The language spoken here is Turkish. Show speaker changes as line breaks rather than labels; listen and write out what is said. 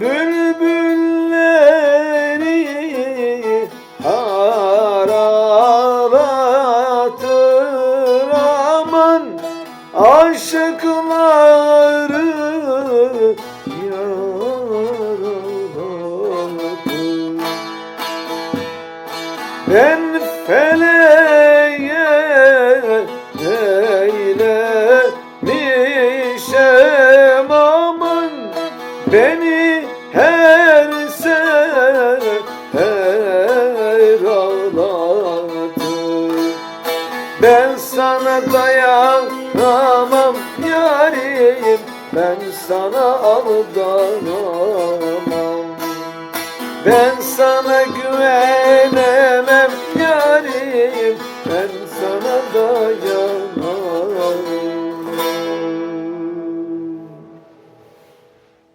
Bülbülleri aralatır aman Aşıkları yaralatır Ben feleğe eylemişem aman Beni Ben sana dayanamam yarim. Ben sana aldanamam. Ben sana güvenemem yarim. Ben